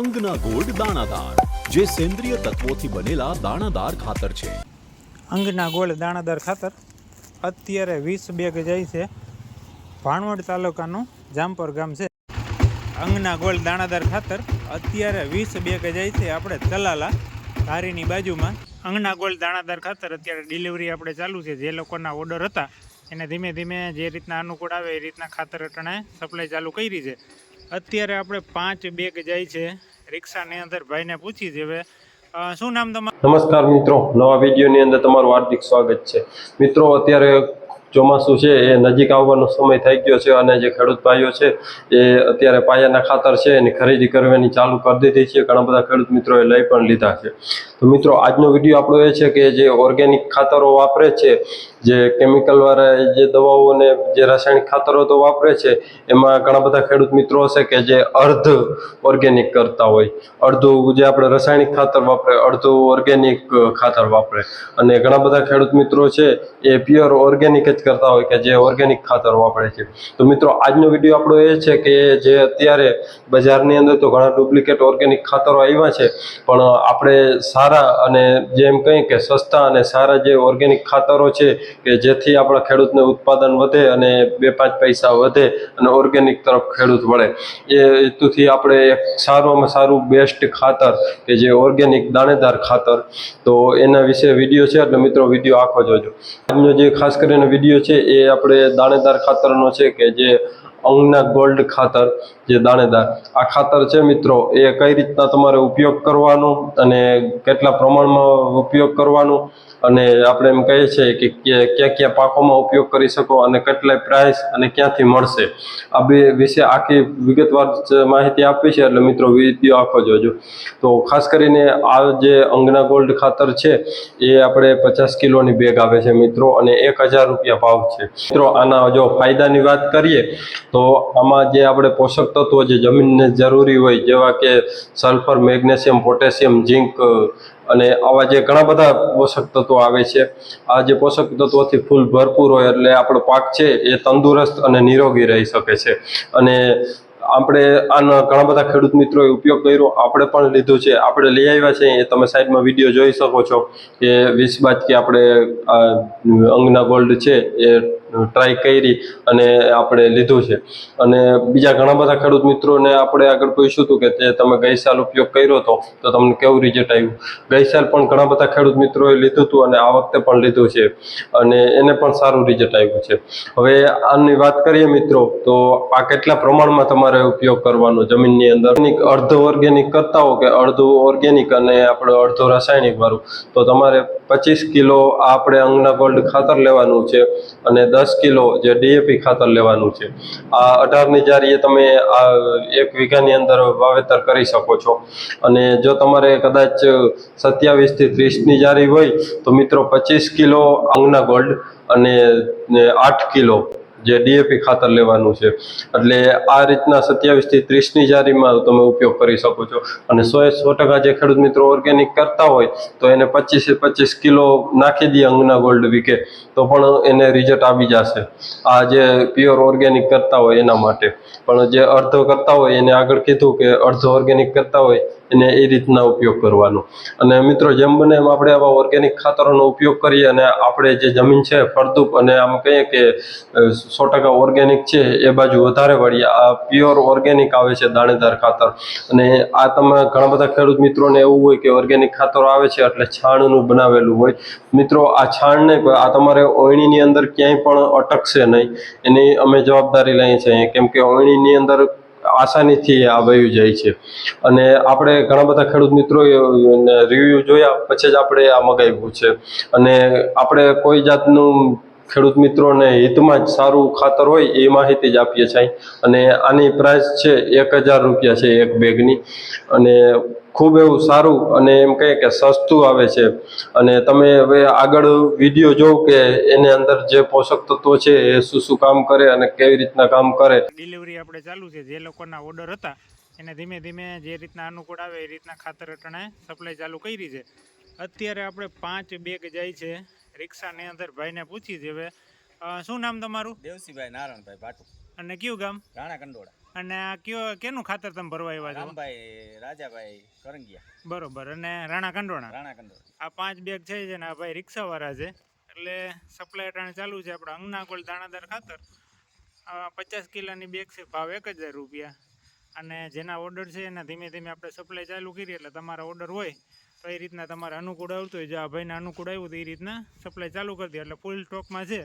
અંગના gold દાણાદાર, જે સેન્દ્રિય તત્વોથી બનેલા દાણાદાર ખાતર છે. અંગના ગોળ દાણાદાર ખાતર અત્યારે વીસ બેગ જાય છે. ભાણવડ તાલુકાનું જામપર ગામ છે. અંગના ગોળ દાણાદાર ખાતર અત્યારે વીસ બેગ જાય છે આપણે ચલાલા ધારીની બાજુમાં. અંગના ગોળ દાણાદાર ખાતર અત્યારે ડિલિવરી આપણે ચાલુ છે. જે લોકોના ઓર્ડર હતા, એને ધીમે ધીમે જે રીતના અનુકૂળ આવે એ રીતના ખાતર અટણે સપ્લાય ચાલુ કરી છે. અત્યારે આપણે પાંચ બેગ જાય છે. રિક્ષાની અંદર ભાઈને પૂછી દેવે. શું નામ તમારું? નમસ્કાર મિત્રો, નવા વિડીયોની અંદર તમારું હાર્દિક સ્વાગત છે. મિત્રો, અત્યારે ચોમાસું છે, એ નજીક આવવાનો સમય થઈ ગયો છે અને જે ખેડૂત ભાઈઓ છે, એ અત્યારે પાયાના ખાતર છે, એની ખરીદી કરવાની ચાલુ કરી દીધી છે. ઘણા બધા ખેડૂત મિત્રોએ લઈ પણ લીધા છે. તો મિત્રો, આજનો વીડિયો આપણો એ છે કે જે ઓર્ગેનિક ખાતરો વાપરે છે, જે કેમિકલવાળા જે દવાઓ અને જે રાસાયણિક ખાતરો તો વાપરે છે, એમાં ઘણા બધા ખેડૂત મિત્રો હશે કે જે અર્ધ ઓર્ગેનિક કરતા હોય. અડધું જે આપણે રાસાયણિક ખાતર વાપરે અડધું ઓર્ગેનિક ખાતર વાપરે. અને ઘણા બધા ખેડૂત મિત્રો છે, એ પ્યોર ઓર્ગેનિક જ કરતા હોય કે જે ઓર્ગેનિક ખાતર વાપરે છે. તો મિત્રો, આજનો વીડિયો આપણો એ છે કે જે અત્યારે બજારની અંદર તો ઘણા ડુપ્લિકેટ ઓર્ગેનિક ખાતરો આવ્યા છે, પણ આપણે સારા અને જેમ કહીએ કે સસ્તા અને સારા જે ઓર્ગેનિક ખાતરો છે કે જેથી આપણા ખેડૂતને ઉત્પાદન વધે અને બે પાંચ પૈસા વધે અને ઓર્ગેનિક તરફ ખેડૂત વળે. એ હેતુથી આપણે એક સારામાં સારું બેસ્ટ ખાતર કે જે ઓર્ગેનિક દાણેદાર ખાતર. તો એના વિશે વીડિયો છે એટલે મિત્રો વીડિયો આખો જોજો. આજનો જે ખાસ કરીને વીડિયો છે એ આપણે દાણેદાર ખાતરનો છે કે જે અંગના ગોલ્ડ ખાતર જે દાણેદાર. આ ખાતર છે મિત્રો, એ કઈ રીતના તમારે ઉપયોગ કરવાનો અને કેટલા પ્રમાણમાં ઉપયોગ કરવાનો? અને આપણે એમ કહીએ છીએ કે ક્યાં કયા પાકોમાં ઉપયોગ કરી શકો અને કેટલાય પ્રાઇસ અને ક્યાંથી મળશે? આ બે વિશે આખી વિગતવાર માહિતી આપી છે એટલે મિત્રો વીડિયો આખો જોજો. તો ખાસ કરીને આ જે અંગના ગોલ્ડ ખાતર છે, એ આપણે પચાસ કિલોની બેગ આવે છે મિત્રો અને એક હજાર રૂપિયા ભાવ છે. મિત્રો, આના જો ફાયદાની વાત કરીએ તો આમાં જે આપણે પોષક તત્વો જે જમીનને જરૂરી હોય, જેવા કે સલ્ફર, મેગ્નેશિયમ, પોટેશિયમ, ઝીંક અને આવા જે ઘણા બધા પોષક તત્વો આવે છે, આ જે પોષક તત્વોથી ફૂલ ભરપૂર હોય એટલે આપણો પાક છે એ તંદુરસ્ત અને નિરોગી રહી શકે છે. અને આપણે આના ઘણા બધા ખેડૂત મિત્રોએ ઉપયોગ કર્યો, આપણે પણ લીધું છે, આપણે લઈ આવ્યા છે, એ તમે સાઈડમાં વીડિયો જોઈ શકો છો કે વીસ બાજકી આપણે આ અંગના ગોલ્ડ છે એ ટ્રાય કરી અને આપણે લીધું છે. અને બીજા ઘણા બધા ખેડૂત મિત્રોને આપણે આગળ પૂછ્યું હતું કે તે તમે ગઈ સાલ ઉપયોગ કર્યો હતો તો તમને કેવું રિઝલ્ટ આવ્યું? ગઈ સાલ પણ ઘણા બધા ખેડૂત મિત્રોએ લીધું હતું અને આ વખતે પણ લીધું છે અને એને પણ સારું રિઝલ્ટ આવ્યું છે. હવે આની વાત કરીએ મિત્રો, તો આ કેટલા પ્રમાણમાં તમારે ઉપયોગ કરવાનો જમીનની અંદર? અર્ધ ઓર્ગેનિક કરતા હો કે અડધું ઓર્ગેનિક અને આપણે અડધું રાસાયણિક વાળું? તો તમારે પચીસ કિલો આપણે અંગના ગોલ્ડ ખાતર લેવાનું છે અને દસ કિલો જે ડીએપી ખાતર લેવાનું છે. આ અઢારની જારીએ તમે આ એક વીઘાની અંદર વાવેતર કરી શકો છો. અને જો તમારે કદાચ સત્યાવીસથી ત્રીસની જારી હોય તો મિત્રો પચીસ કિલો અંગના ગોલ્ડ અને આઠ કિલો જે ડીએપી ખાતર લેવાનું છે. એટલે આ રીતના સત્યાવીસથી ત્રીસની જારીમાં તમે ઉપયોગ કરી શકો છો. અને સો એ સો ટકા જે ખેડૂત મિત્રો ઓર્ગેનિક કરતા હોય, તો એને પચીસે પચીસ કિલો નાખી દે અંગના ગોલ્ડ વીકે તો પણ એને રિઝલ્ટ આવી જશે. આ જે પ્યોર ઓર્ગેનિક કરતા હોય એના માટે. પણ જે અર્ધો કરતા હોય, એને આગળ કીધું કે અર્ધો ઓર્ગેનિક કરતા હોય એને એ રીતના ઉપયોગ કરવાનો. અને મિત્રો, જેમ બને એમ આપણે આવા ઓર્ગેનિક ખાતરોનો ઉપયોગ કરીએ અને આપણે જે જમીન છે, ફળદ્રુપ અને આમ કહીએ કે સો ટકા ઓર્ગેનિક છે, એ બાજુ વધારે વળીએ. આ પ્યોર ઓર્ગેનિક આવે છે દાણેદાર ખાતર. અને આ તમે ઘણા બધા ખેડૂત મિત્રોને એવું હોય કે ઓર્ગેનિક ખાતરો આવે છે એટલે છાણનું બનાવેલું હોય. મિત્રો, આ છાણ નહીં પણ આ તમારે ઓયણીની અંદર ક્યાંય પણ અટકશે નહીં. એની અમે જવાબદારી લઈએ છીએ કેમ કે ઓયણીની અંદર આસાનીથી વયું જાય છે. અને આપણે ઘણા બધા ખેડૂત મિત્રોએ રિવ્યૂ જોયા, પછી જ આપણે આ મગાવ્યું છે. અને આપણે કોઈ જાતનું ખેડૂત મિત્રોને હિતમાં જ સારું ખાતર હોય એ માહિતી જ આપીએ છીએ. અને આની પ્રાઇસ છે એક હજાર રૂપિયા છે એક બેગની. અને ખૂબ એવું સારું અને એમ કહે કે સસ્તું આવે છે. અને તમે હવે આગળ વીડિયો જોવ કે એની અંદર જે પોષક તત્વો છે એ શું શું કામ કરે અને કેવી રીતના કામ કરે. ડિલિવરી આપણે ચાલુ છે. જે લોકોના ઓર્ડર હતા, એને ધીમે ધીમે જે રીતના અનુકૂળ આવે એ રીતના ખાતર અટાણે સપ્લાય ચાલુ કરી છે. અત્યારે આપણે પાંચ બેગ જાય છે. રિક્ષાની અંદર ભાઈને પૂછી દેવે. શું નામ તમારું? દેવસીભાઈ નારાયણભાઈ ભાટુ અને કયું ગામ? રાણા કંડોળા. અને આ કયો કેનું ખાતર તમે ભરવા આવ્યા છો? રામભાઈ રાજાભાઈ કરંગિયા. બરોબર. અને રાણા કંડોણા રાણા કંડોળા. આ પાંચ બેગ છે છે ને આ ભાઈ રિક્ષાવાળા છે. એટલે સપ્લાય અટાણે ચાલુ છે આપણે અંગના કોલ દાણાદાર ખાતર. આ પચાસ કિલોની બેગ છે ભાવ એક હજાર રૂપિયા. અને જેના ઓર્ડર છે એના ધીમે ધીમે આપણે સપ્લાય ચાલુ કરીએ એટલે તમારા ઓર્ડર હોય. તો એ રીતના તમારે અનુકૂળ આવતું હોય, જો આ ભાઈને અનુકૂળ આવ્યું તો એ રીતના સપ્લાય ચાલુ કરી દે. એટલે ફૂલ સ્ટોકમાં છે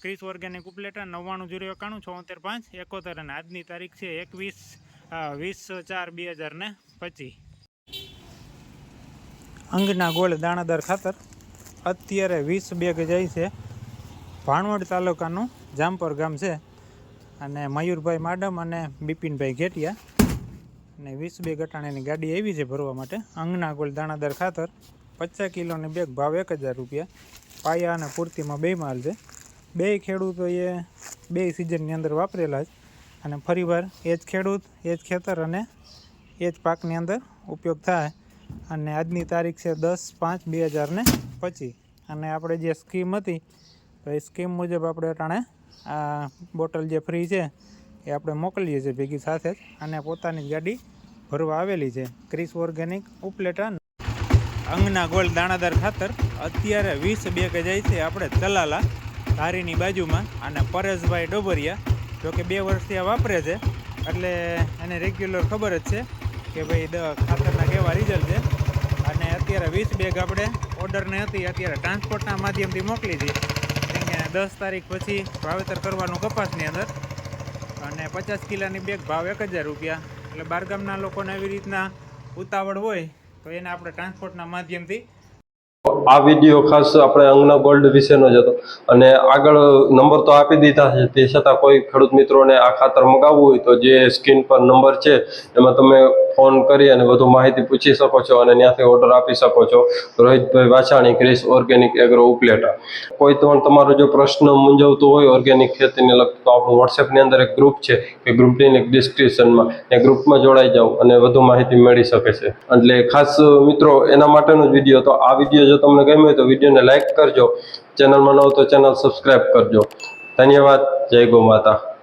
ક્રિસ ઓર્ગેનિક ઉપલેટા, નવ્વાણું જીરો એકાણું, છોતેર પાંચ, એકોતેર અને આજની તારીખ છે એકવીસ વીસ ચાર બે હજાર ને પચીસ. અંગના ગોળ દાણાદાર ખાતર અત્યારે વીસ બેગ જાય છે. ભાણવડ તાલુકાનું જામપર ગામ છે. અને મયુરભાઈ માડમ અને બિપિનભાઈ ઘેટિયા અને વીસ બેગ અટાણાની ગાડી આવી છે ભરવા માટે. અંગના ગોળ દાણાદાર ખાતર પચાસ કિલોની બેગ ભાવ એક હજાર રૂપિયા. પાયા અને પૂર્તિમાં બે માલ છે. બે ખેડૂતોએ બે સિઝનની અંદર વાપરેલા જ અને ફરીવાર એ જ ખેડૂત, એ જ ખેતર અને એ જ પાકની અંદર ઉપયોગ થાય. અને આજની તારીખ છે દસ પાંચ બે હજાર ને પચીસ. અને આપણે જે સ્કીમ હતી, તો એ સ્કીમ મુજબ આપણે અટાણે આ બોટલ જે ફ્રી છે એ આપણે મોકલીએ છીએ ભેગી સાથે જ. અને પોતાની ગાડી ભરવા આવેલી છે. ક્રિસ ઓર્ગેનિક ઉપલેટા અંગના ગોળ દાણાદાર ખાતર. અત્યારે વીસ બેગ જાય છે આપણે તલાલા ધારીની બાજુમાં અને પરેશભાઈ ડોબરિયા, જો કે બે વર્ષથી આ વાપરે છે. એટલે એને રેગ્યુલર ખબર જ છે કે ભાઈ દ- ખાતરના કેવા રિઝલ્ટ છે. અને અત્યારે વીસ બેગ આપણે ઓર્ડરને હતી, અત્યારે ટ્રાન્સપોર્ટના માધ્યમથી મોકલી હતી દસ તારીખ પછી વાવેતર કરવાનું કપાસની અંદર. અને પચાસ કિલોની બેગ ભાવ એક હજાર રૂપિયા. એટલે બારગામના લોકોને આવી રીતના ઉતાવળ હોય, તો એને આપણે ટ્રાન્સપોર્ટના માધ્યમથી આ વીડિયો ખાસ આપણે અંગના ગોલ્ડ વિશેનો જ હતો. અને આગળ નંબર તો આપી દીધા છે. તે છતાં કોઈ ખેડૂત મિત્રોને આ ખાતર મગાવવું હોય તો જે સ્ક્રીન પર નંબર છે, એમાં તમે ફોન કરી અને વધુ માહિતી પૂછી શકો છો અને ત્યાંથી ઓર્ડર આપી શકો છો. રોહિતભાઈ Vachhani, Kris organic agro Upleta. કોઈ પણ તમારો જો પ્રશ્ન મૂંઝવતો હોય ઓર્ગેનિક ખેતીને લગતો આપણું વોટ્સએપની અંદર એક ગ્રુપ છે કે ગ્રુપની લિંક ડિસ્ક્રિપ્શનમાં એ ગ્રુપમાં જોડાઈ જાઓ અને વધુ માહિતી મેળવી શકે છે. એટલે ખાસ, મિત્રો, એના માટેનો જ વીડિયો હતો આ વીડિયો જો તમને ગમ્યો હોય તો વિડીયોને લાઇક કરજો. ચેનલમાં ન હોય તો ચેનલ સબસ્ક્રાઈબ કરજો. ધન્યવાદ. જય ગો માતા.